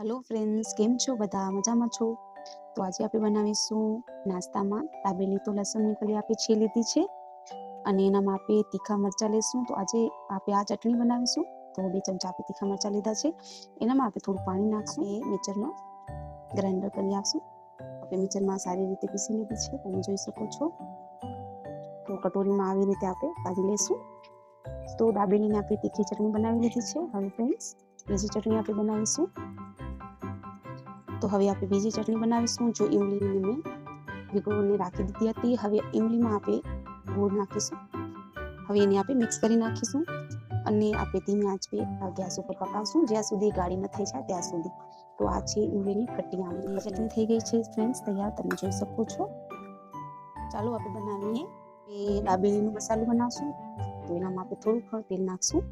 Hello friends કેમ છો? બધા મજામાં છો? તો આજે આપણે બનાવીશું નાસ્તામાં દાબેલી તો લસણની કલી આપણે છે, લીધી છે. અને એનામાં આપણે તીખા મરચાં લઈશું તો આજે આપણે આ ચટણી બનાવીશું. તો બે ચમચા આપણે તીખા મરચાં લીધા છે. એનામાં આપણે થોડું પાણી નાખશું. એ મિક્સરનો ગ્રાઇન્ડર કરી આપશું. આપણે મિક્સરમાં સારી રીતે પીસી લીધી છે. તમે જોઈ શકો છો. તો કટોરીમાં આવી રીતે આપણે કાઢી લઈશું તો દાબેલીને આપણે તીખી ચટણી બનાવી લીધી છે. હવે ફ્રેન્ડ્સ બીજી ચટણી આપણે બનાવીશું. તો હવે આપણે બીજી ચટણી બનાવીશું, જો ઇમલીને મેં ભીગોળને રાખી દીધી હતી. હવે ઇમલીમાં આપણે ગોળ નાખીશું. હવે એને આપણે મિક્સ કરી નાખીશું અને આપણે ધીમી આંચ પે ગેસ ઉપર પકાવશું. જ્યાં સુધી ગાળી ન થઈ જાય ત્યાં સુધી. તો આ છે ઇમલીની ખટ્ટી આંબલી ચટણી થઈ ગઈ છે ફ્રેન્ડ્સ, તૈયાર તમે જોઈ શકો છો. ચાલો, આપણે બનાવીએ. એ દાબેલીનો મસાલો બનાવશું. તો એનામાં આપણે થોડું તેલ નાખશું.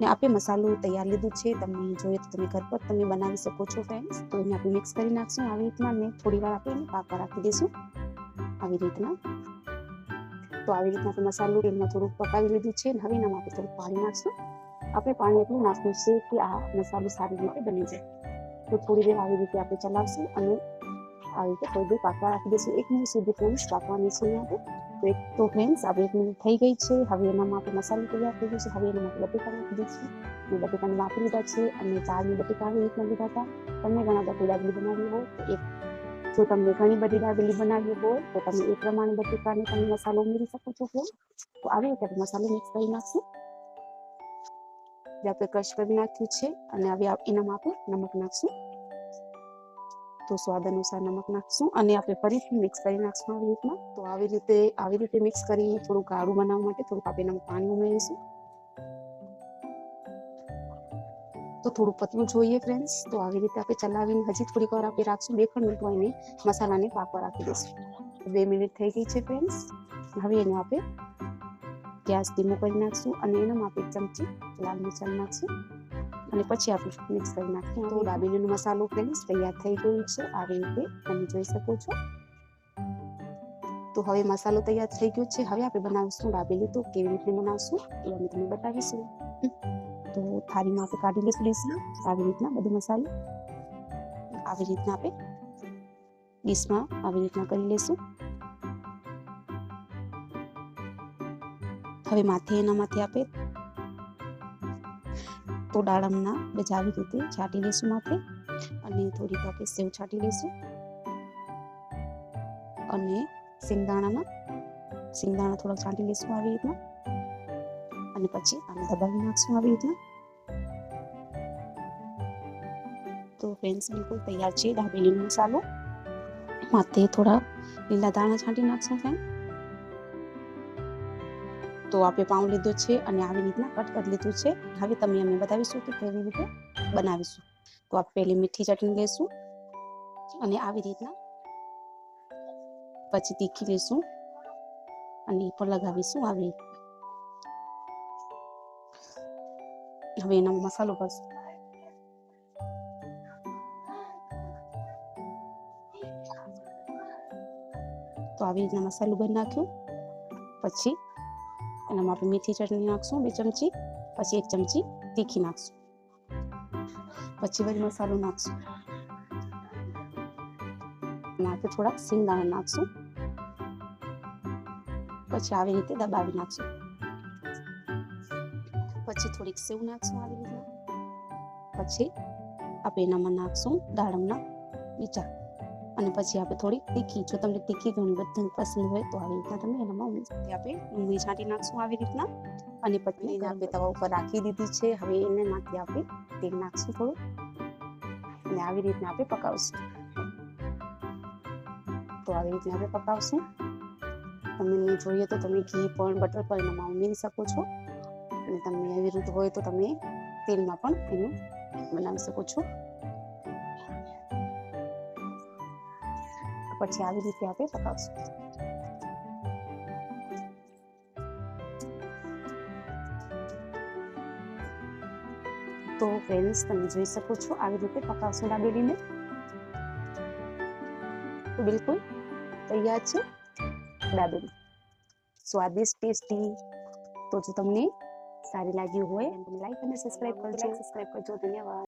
ને આપણે મસાલો તૈયાર લીધું છે. તમે જોઈએ તો તમે ઘર પર તમે બનાવી શકો છો ફ્રેન્ડ્સ તો એને આપણે મિક્સ કરી નાખશું. આવી રીતના ને થોડી વાર આપણે પાકવા રાખી દઈશું. આવી રીતના. તો આવી રીતના આપણે મસાલો તેલમાં થોડુંક પકાવી લીધું છે. હવે એનામાં આપણે થોડુંક પાણી નાખશું. આપણે પાણી એટલું નાખવું છે કે આ મસાલો સારી રીતે બની જાય. તો થોડી વાર આવી રીતે આપણે ચલાવશું અને આવી રીતે થોડી પાકવા રાખી દઈશું. એક મિનિટ સુધી ફ્રેન્ડ્સ પાકવાની છે અહીંયા તો એક તો ફ્રેન્ડ્સ આપણે એક મિનિટ થઈ ગઈ છે. હવે એનામાં આપણે મસાલો તૈયાર થઈ ગયો છે. હવે એનામાં આપણે બટેકા નાખી દઈશું મેં બટેકાને વાપરી લીધા છે અને ચારની બટેકા આવી રીતના લીધા હતા. તમે ઘણા બધા દાબેલી બનાવી હોય તો એક, જો તમને ઘણી બધી દાબેલી બનાવી હોય તો તમે એ પ્રમાણે બટેકાને તમે મસાલો ઉમેરી શકો છો ફ્રેન્ડ તો આવી રીતે મસાલો મિક્સ કરી નાખશું જે આપણે ક્રશ કરી નાખ્યું છે અને હવે એનામાં આપણે નમક નાખશું. તો સ્વાદ અનુસાર નમક નાખશું અને આપણે ફરીથી મિક્સ કરી નાખશું આવી રીતના. તો આવી રીતે આવી રીતે મિક્સ કરી થોડું ગાળું બનાવવા માટે થોડુંક આપણે પાણી ઉમેરીશું. તો થોડું પતલું જોઈએ ફ્રેન્ડ્સ તો આવી રીતે આપણે ચલાવીને હજી થોડીક વાર આપણે રાખશું. બે ખંડ મિનિટ એને મસાલાને પાકવા રાખી દઈશું. બે મિનિટ થઈ ગઈ છે ફ્રેન્ડ્સ હવે એને આપણે ગેસ ધીમો કરી નાખશું અને એનામાં આપણે ચમચી લાલ મરચાં નાખશું. અને પછી આપણે મિક્સ કરી નાખીએ. તો દાબેલીનો મસાલો ફ્રેન્ડ્સ તૈયાર થઈ ગયો છે. આવી રીતે તમે જોઈ શકો છો. તો હવે મસાલો તૈયાર થઈ ગયો છે. હવે આપણે બનાવીશું દાબેલી તો કેવી રીતે બનાવશું એ અમે તમને બતાવીશું. તો થાળીમાં આપણે કાઢી લઈશું ડીશમાં આવી રીતના બધો મસાલો આવી રીતના આપણે ડીશમાં આવી રીતના કરી લઈશું હવે માથે એના માથે આપણે તો દાડમના બધા આવી રીતે છાંટી લઈશું માથે અને થોડીક પાકે સેવ છાંટી લઈશું અને સિંગદાણાના, સિંગદાણા થોડાક છાંટી લઈશું આવી રીતના. અને પછી આને દબાવી નાખશું આવી રીતના. તો ફ્રેન્ડ્સ બિલકુલ તૈયાર છે દાબેલીનો મસાલો. માથે થોડા લીલા દાણા છાંટી નાખશું ફ્રેન્ડ તો આપણે પાઉં લીધો છે અને આવી રીતના કટ કરી લીધું છે. હવે તમે અમે બતાવીશું કે કેવી રીતે બનાવીશું. તો આપણે પહેલી મીઠી ચટણી લઈશું અને આવી રીતના પછી તીખી લઈશું અને એ પણ લગાવીશું આવી હવે એનો મસાલો ભરશું તો આવી રીતના મસાલો ભરી નાખ્યું પછી એનામાં આપણે મીઠી ચટણી નાખશું, બે ચમચી, પછી એક ચમચી તીખી નાખશું. પછી વળી મસાલો નાખશું. નાખે થોડા સિંગદાણા નાખશું. પછી આવી રીતે દબાવી નાખશું. પછી થોડીક સેવ નાખશું આવી રીતના પછી આપણે એનામાં નાખશું દાડમના બીજા. અને પછી આપણે થોડી તીખી, જો તમને તીખી ઘણી બધી પસંદ હોય તો આવી રીતના તમે એનામાં ઉમેરી આપણે ડુંગળી છાંટી નાખશું આવી રીતના. અને પછી એને આપણે તવા ઉપર રાખી દીધી છે. હવે એને નાખી આપણે તેલ નાખશું થોડું. અને આવી રીતના આપણે પકાવશું. તો આવી રીતના આપણે પકાવશું. તમને જોઈએ તો તમે ઘી પણ, બટર પણ એનામાં ઉમેરી શકો છો. અને તમને રીત હોય તો તમે તેલમાં પણ એને બનાવી શકો છો. પછી આવી રીતે આપણે પકાવશું તો ફ્રેન્ડ્સ તમે જોઈ શકો છો આવી રીતે પકાવશું દાબેલીને તો બિલકુલ તૈયાર છે ડાબેલી સ્વાદિષ્ટ, ટેસ્ટી. તો જો તમને સારી લાગી હોય લાઈક અને સબસ્ક્રાઇબ કરજો. સબસ્ક્રાઇબ કરજો. ધન્યવાદ.